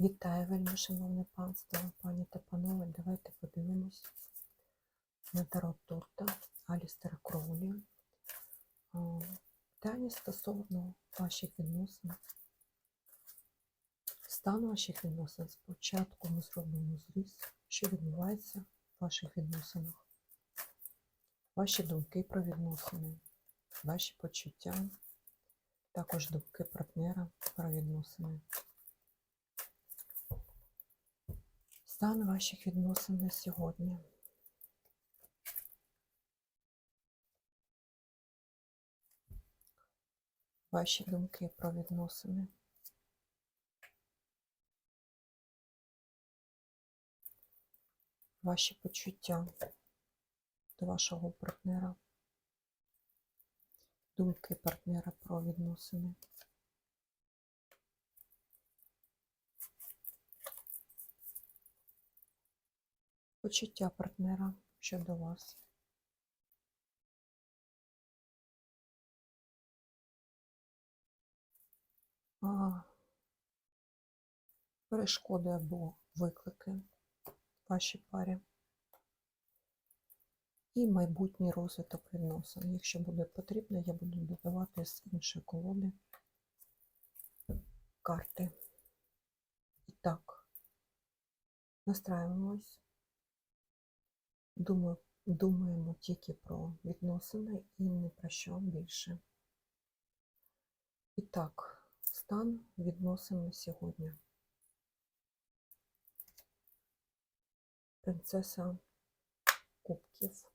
Вітаю, вельми шановне панство, пані та панове. Давайте подивимось на тарот Турта Алістера Кроулі. Питання стосовно ваших відносин. Стан ваших відносин. Спочатку ми зробимо зріз, що відбувається в ваших відносинах. Ваші думки про відносини, ваші почуття, також думки партнера про відносини. Стан ваших відносин на сьогодні. Ваші думки про відносини. Ваші почуття до вашого партнера. Думки партнера про відносини. Почуття партнера щодо вас. А, перешкоди або виклики вашій парі. І майбутній розвиток відносин. Якщо буде потрібно, я буду додавати з іншої колоди карти. І так, настраюємось. Думаю, думаємо тільки про відносини і не про що більше. І так, стан відносин на сьогодні. Принцеса Кубків.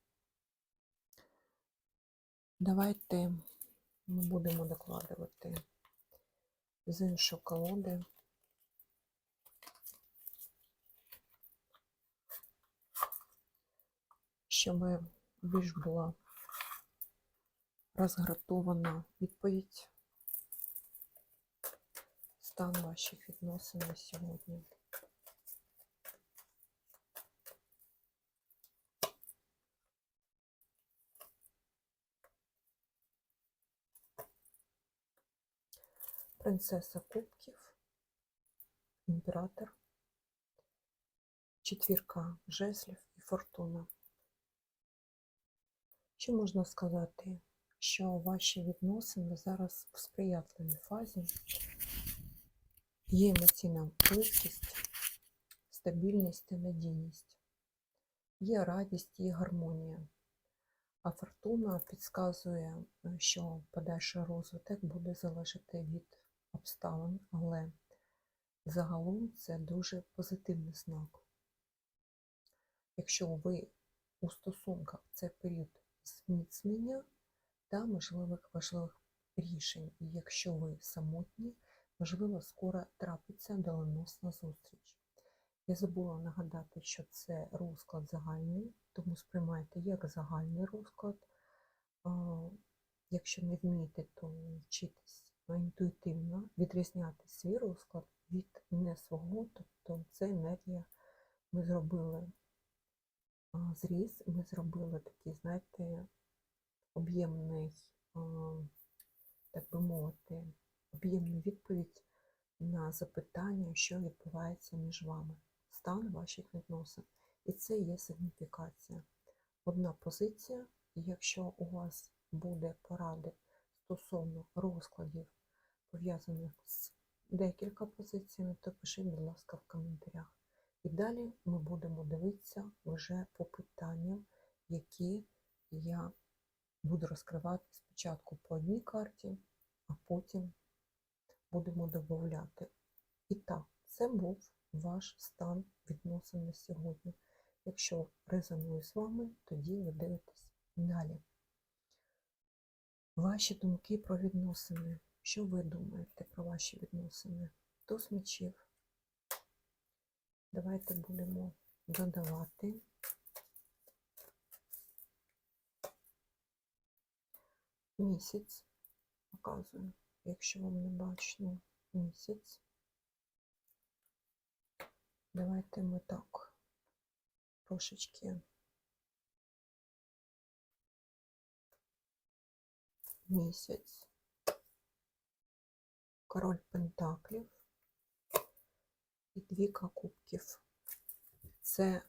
Давайте ми будемо докладувати з іншої колоди. Щоб більш була розгратована відповідь стан ваших відносин на сьогодні. Принцеса Кубків, імператор, четвірка жезлів і фортуна. Що можна сказати, що ваші відносини зараз в сприятливій фазі, є емоційна близькість, стабільність і надійність, є радість і гармонія. А фортуна підказує, що подальший розвиток буде залежати від обставин, але загалом це дуже позитивний знак. Якщо ви у стосунках цей період зміцнення та можливих важливих рішень. І якщо ви самотні, можливо, скоро трапиться доленосна зустріч. Я забула нагадати, що це розклад загальний, тому сприймайте як загальний розклад. Якщо не вмієте, то вчитись інтуїтивно відрізняти свій розклад від не свого, тобто це енергія ми зробили зріз, ми зробили такий, знаєте, об'ємний, так би мовити, об'ємну відповідь на запитання, що відбувається між вами, стан ваших відносин. І це є сигніфікація. Одна позиція, якщо у вас буде поради стосовно розкладів, пов'язаних з декілька позиціями, то пишіть, будь ласка, в коментарях. І далі ми будемо дивитися вже по питанням, які я буду розкривати спочатку по одній карті, а потім будемо додати. І так, це був ваш стан відносин на сьогодні. Якщо резонує з вами, тоді ви дивитесь далі. Ваші думки про відносини. Що ви думаєте про ваші відносини? Туз мечів. Давайте будемо додавати. Місяць, показую, якщо вам не бачно місяць. Давайте ми так трошечки місяць, король Пентаклів. І двіка кубків. Це е,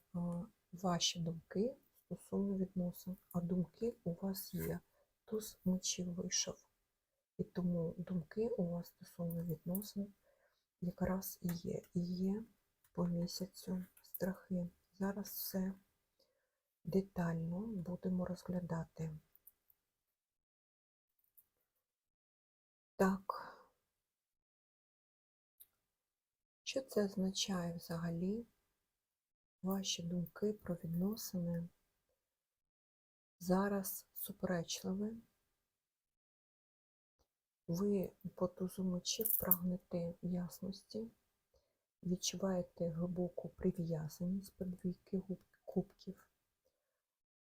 ваші думки стосовно відносин, а думки у вас є. Туз мечів вийшов. І тому думки у вас стосовно відносин якраз і є. І є по місяцю страхи. Зараз все детально будемо розглядати. Так, що це означає взагалі? Ваші думки про відносини зараз суперечливі. Ви по тузу мечів прагнете ясності, відчуваєте глибоку прив'язаність по двійки кубків,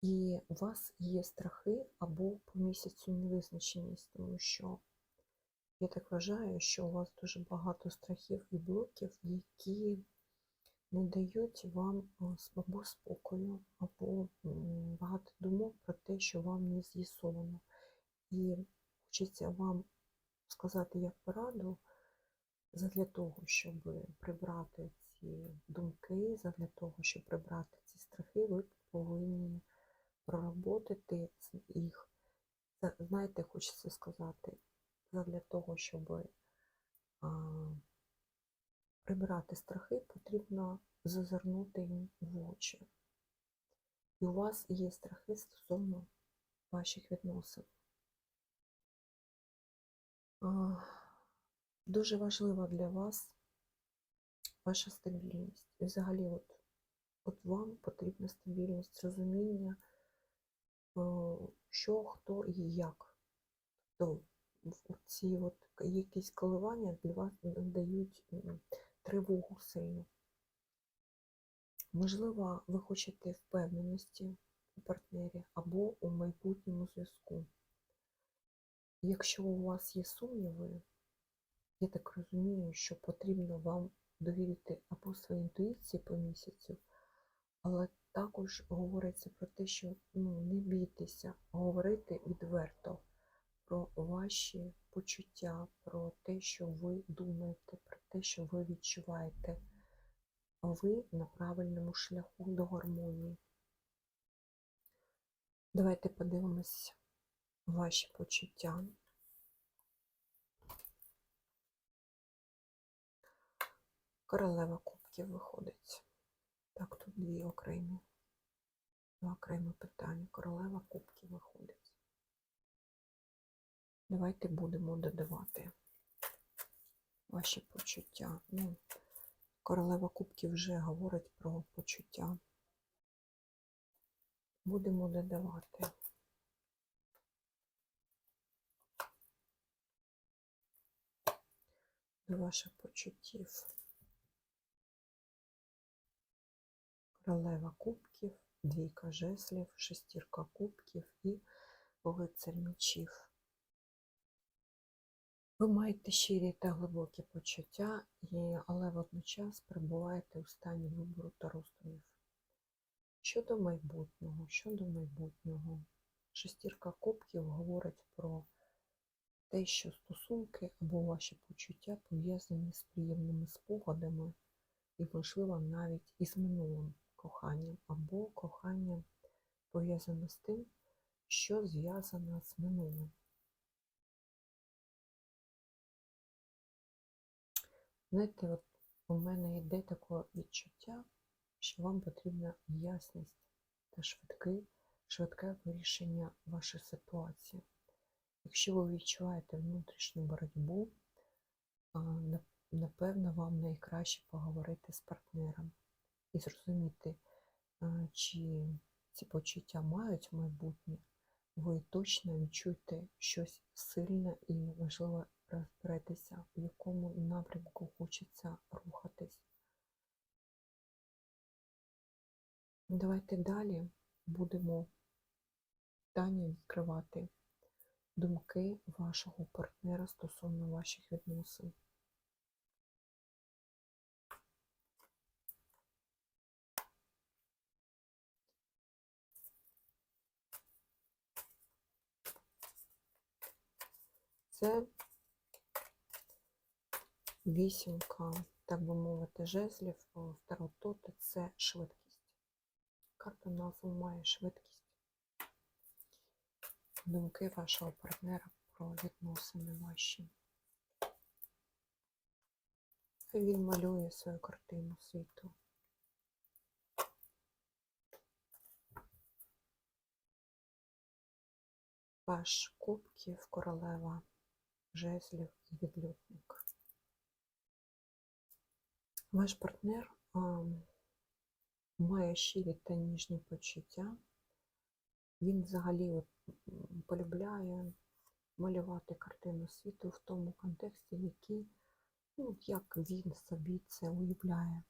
і у вас є страхи або по місяцю невизначеність, тому що я так вважаю, що у вас дуже багато страхів і блоків, які не дають вам або спокою, або багато думок про те, що вам не з'ясовано. І хочеться вам сказати як пораду, задля того, щоб прибрати ці думки, задля того, щоб прибрати ці страхи, ви повинні проработати їх. Знаєте, хочеться сказати, задля того, щоб прибирати страхи, потрібно зазирнути їм в очі. І у вас є страхи стосовно ваших відносин. Дуже важлива для вас ваша стабільність. І взагалі, от, от вам потрібна стабільність, розуміння, що, хто і як. Тобто ці от якісь коливання для вас дають тривогу сильну. Можливо, ви хочете впевненості у партнері або у майбутньому зв'язку. Якщо у вас є сумніви, я так розумію, що потрібно вам довірити або своїй інтуїції по місяцю, але також говориться про те, що ну, не бійтеся говорити відверто про ваші почуття, про те, що ви думаєте, про те, що ви відчуваєте. Ви на правильному шляху до гармонії. Давайте подивимось ваші почуття. Королева кубків виходить. Так, тут дві окремі, два окремі питання. Королева кубків виходить. Давайте будемо додавати ваші почуття. Ну, Королева кубків вже говорить про почуття. Будемо додавати. До ваших почуттів. Королева кубків, двійка жеслів, шестірка кубків і лицар мечів. Ви маєте щирі та глибокі почуття, але водночас перебуваєте у стані вибору та роздумів. Щодо майбутнього, щодо майбутнього, шестірка кубків говорить про те, що стосунки або ваші почуття пов'язані з приємними спогадами і, можливо, навіть із минулим коханням, або коханням пов'язане з тим, що зв'язане з минулим. Знаєте, от у мене йде таке відчуття, що вам потрібна ясність та швидке, швидке вирішення вашої ситуації. Якщо ви відчуваєте внутрішню боротьбу, напевно, вам найкраще поговорити з партнером і зрозуміти, чи ці почуття мають майбутнє, ви точно відчуєте щось сильне і важливе розберетеся, в якому напрямку хочеться рухатись. Давайте далі будемо питання відкривати думки вашого партнера стосовно ваших відносин. Це вісімка так би мовити, жезлів о, Таро-Тоти – це швидкість. Карта назву має швидкість. Думки вашого партнера про відносини ваші. Він малює свою картину світу. Паш кубків, королева жезлів і відлюдник. Ваш партнер а, має щирі та ніжні почуття. Він взагалі от, полюбляє малювати картину світу в тому контексті, який, ну, як він собі це уявляє.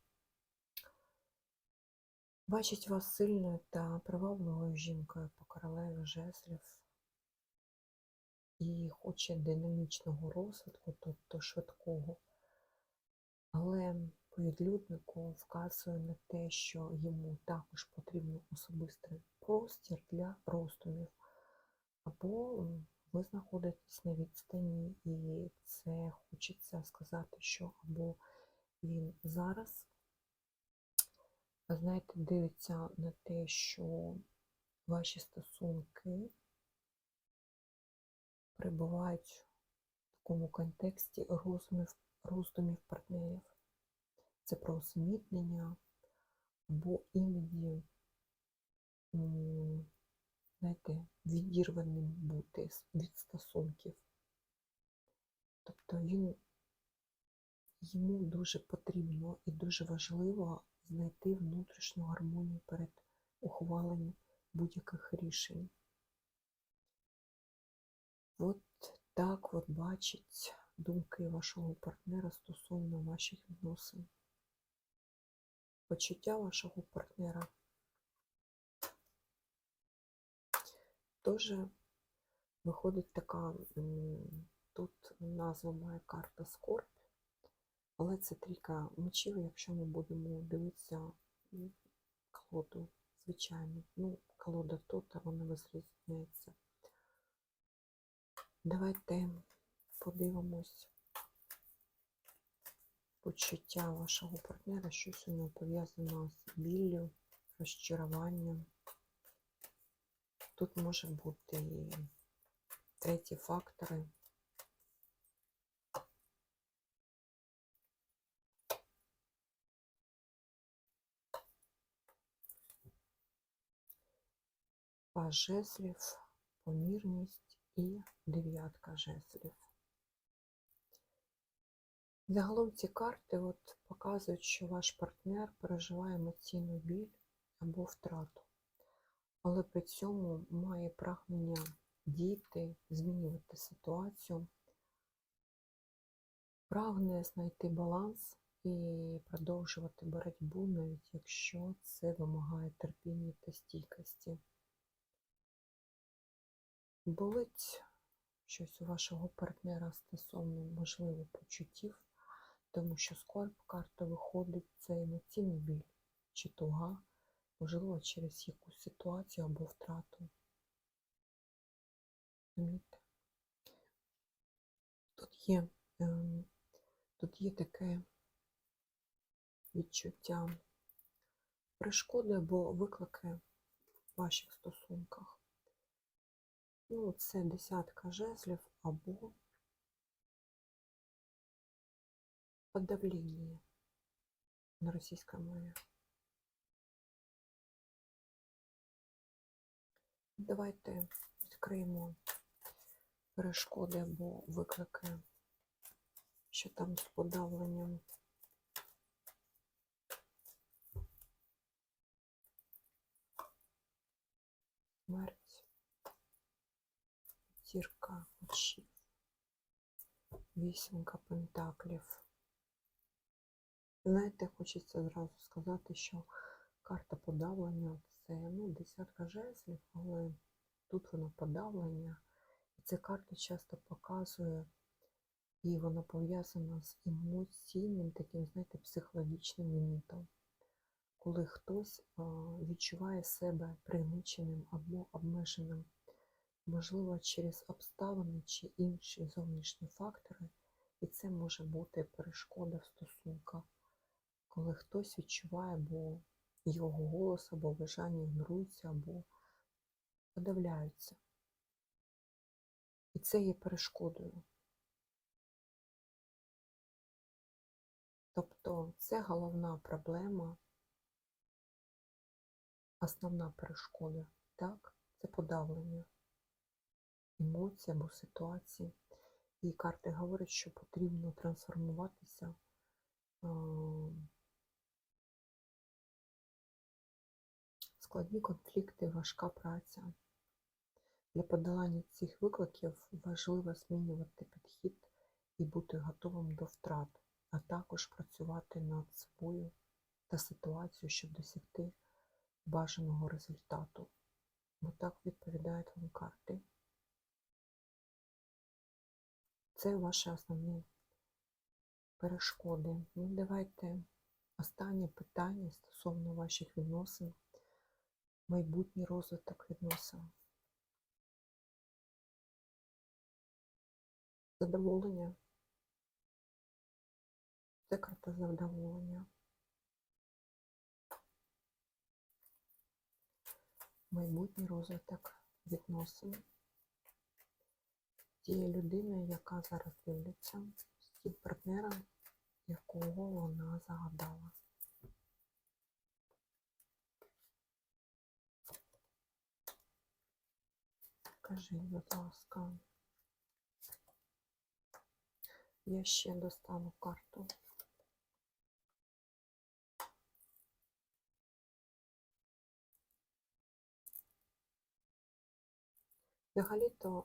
Бачить вас сильною та привабливою жінкою по королеві жезлів і хоче динамічного розвитку, тобто швидкого. Але відлюднику вказує на те, що йому також потрібен особистий простір для роздумів. Або ви знаходитесь на відстані, і це хочеться сказати, що або він зараз, знаєте, дивиться на те, що ваші стосунки перебувають в такому контексті роздумів, роздумів партнерів. Це про усамітнення, або іноді, знаєте, відірваним бути від стосунків. Тобто він, йому дуже потрібно і дуже важливо знайти внутрішню гармонію перед ухваленням будь-яких рішень. От так от бачить думки вашого партнера стосовно ваших відносин. Почуття вашого партнера теж виходить така, тут назва має карта Скорбь, але це трійка мечів, якщо ми будемо дивитися колоду, звичайно. Ну, колода тут, вона розрізняється. Давайте подивимось почуття вашого партнера, щось у нього пов'язано з біллю, розчаруванням. Тут може бути і треті фактори. Жезлів, помірність і дев'ятка жезлів. Загалом ці карти от показують, що ваш партнер переживає емоційну біль або втрату, але при цьому має прагнення діяти, змінювати ситуацію, прагне знайти баланс і продовжувати боротьбу, навіть якщо це вимагає терпіння та стійкості. Болить щось у вашого партнера стосовно можливо почуттів, тому що скорб карта виходить це емоційний біль чи туга, можливо, через якусь ситуацію або втрату. Тут є, ем, тут є таке відчуття перешкоди або виклики в ваших стосунках. Ну, це десятка жезлів або подавлення на російській мові. Давайте відкриємо перешкоди або виклики, що там з подавленням. Смерть. Зірка очів, вісімка пентаклів. Знаєте, хочеться зразу сказати, що карта подавлення це ну, десятка жезлів, але тут воно подавлення. І ця карта часто показує, і вона пов'язана з емоційним, таким, знаєте, психологічним лімітом. Коли хтось відчуває себе пригніченим або обмеженим можливо, через обставини чи інші зовнішні фактори, І це може бути перешкода в стосунках, коли хтось відчуває, або його голос або бажання ігноруються, або подавляються. І це є перешкодою. Тобто це головна проблема, основна перешкода, так? Це подавлення емоцій або ситуації. І карти говорять, що потрібно трансформуватися. Складні конфлікти, важка праця. Для подолання цих викликів важливо змінювати підхід і бути готовим до втрат, а також працювати над собою та ситуацією, щоб досягти бажаного результату. Бо так відповідають вам карти. Це ваші основні перешкоди. Ну, давайте останнє питання стосовно ваших відносин, майбутній розвиток відносин. Задоволення. Це карта задоволення. Майбутній розвиток відносин тієї людини, яка зараз дивиться, з тим партнером, якого вона загадала. Кажіть, будь ласка. Я ще достану карту. Взагалі-то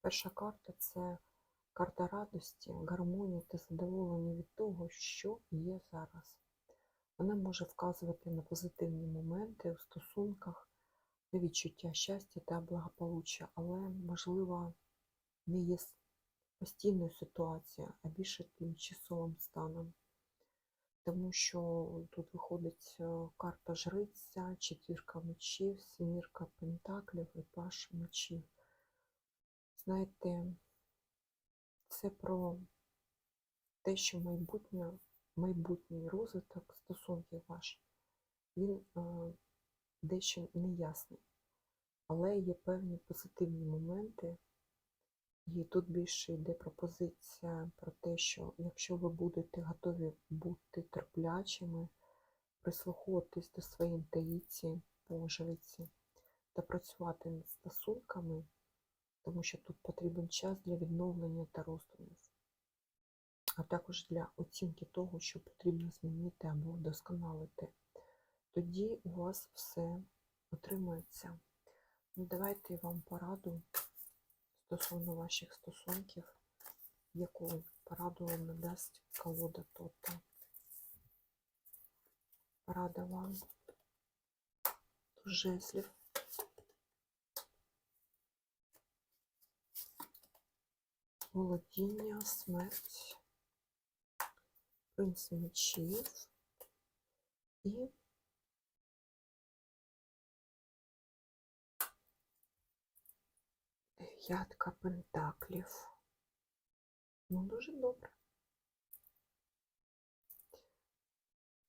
перша карта це карта радості, гармонії та задоволення від того, що є зараз. Вона може вказувати на позитивні моменти у стосунках, на відчуття щастя та благополуччя, але, можливо, не є постійною ситуацією, а більше тимчасовим станом. Тому що тут виходить е, карта жриця, четвірка мечів, сімірка пентаклів і паш мечів. Знаєте, це про те, що майбутнє, майбутній розвиток стосунків ваш, він е, дещо неясний. Але є певні позитивні моменти, і тут більше йде пропозиція про те, що якщо ви будете готові бути терплячими, прислуховуватись до своєї інтуїції по жриці та працювати над стосунками, тому що тут потрібен час для відновлення та роздумів, а також для оцінки того, що потрібно змінити або вдосконалити. Тоді у вас все отримається. Ну, давайте я вам пораду стосовно ваших стосунків, яку пораду вам надасть колода Тота. Порада вам жезлів. Володіння, смерть, принц мечів і дев'ятка пентаклів. Ну, дуже добре.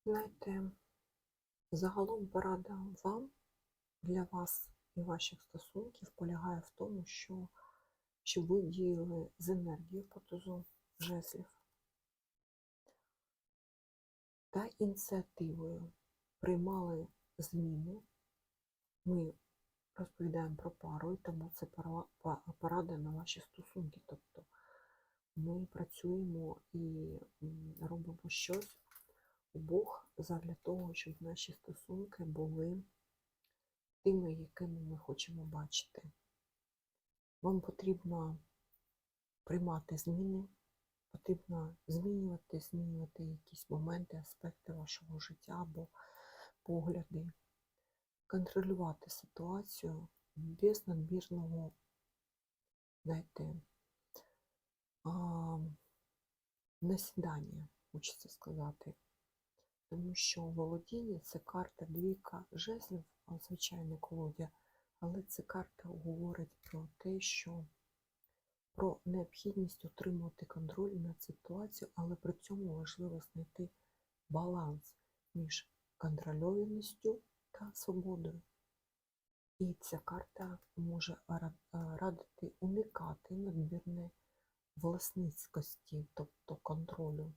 Знаєте, загалом порада вам, для вас і ваших стосунків полягає в тому, що щоб ви діяли з енергією по тузу жезлів та ініціативою приймали зміни. Ми розповідаємо про пару, і тому це пора- порада на ваші стосунки. Тобто ми працюємо і робимо щось обох задля того, щоб наші стосунки були тими, якими ми хочемо бачити. Вам потрібно приймати зміни, потрібно змінювати, змінювати якісь моменти, аспекти вашого життя або погляди, контролювати ситуацію без надмірного, знаєте, насідання, хочеться сказати. Тому що володіння це карта двійка жезлів, а, звичайно, колоді, але ця карта говорить про те, що про необхідність утримувати контроль над ситуацією, але при цьому важливо знайти баланс між контрольованістю та свободою. І ця карта може е, радити уникати надмірної власницькості, тобто контролю.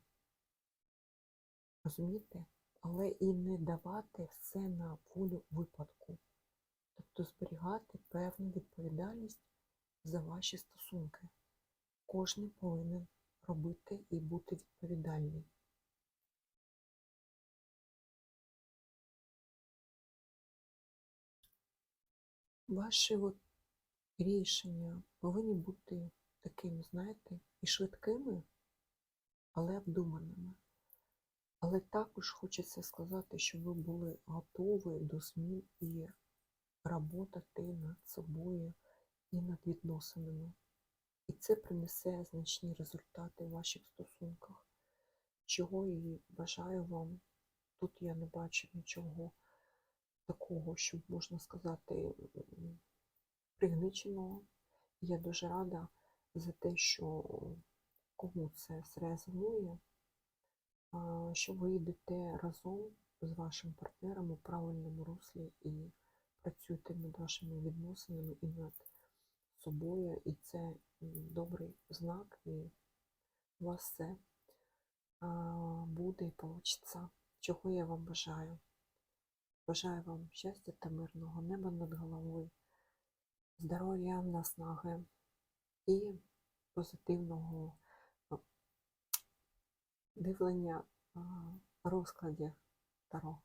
Розумієте? Але і не давати все на волю випадку. Тобто зберігати певну відповідальність за ваші стосунки. Кожен повинен робити і бути відповідальний. Ваші от рішення повинні бути такими, знаєте, і швидкими, але обдуманими. Але також хочеться сказати, щоб ви були готові до змін і роботати над собою і над відносинами. І це принесе значні результати в ваших стосунках, чого і бажаю вам. Тут я не бачу нічого такого, щоб можна сказати, пригниченого. Я дуже рада за те, що кому це зрезонує, а, що ви йдете разом з вашим партнером у правильному руслі і працюєте над вашими відносинами і над собою, і це добрий знак, і у вас все буде і вийде. Чого я вам бажаю? Бажаю вам щастя та мирного неба над головою, здоров'я, наснаги і позитивного дивлення а, розкладів Таро.